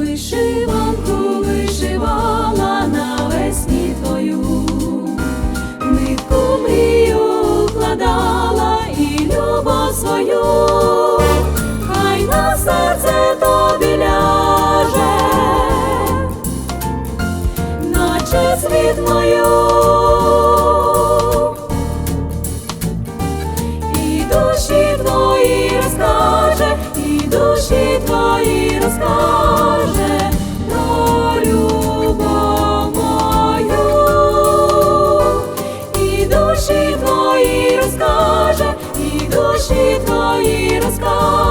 вишиванку вишивала на весні твою, нитку мрію вкладала і любов свою, хай на серце тобі ляже, наче світ мою. І душі твої. очі твої розказ.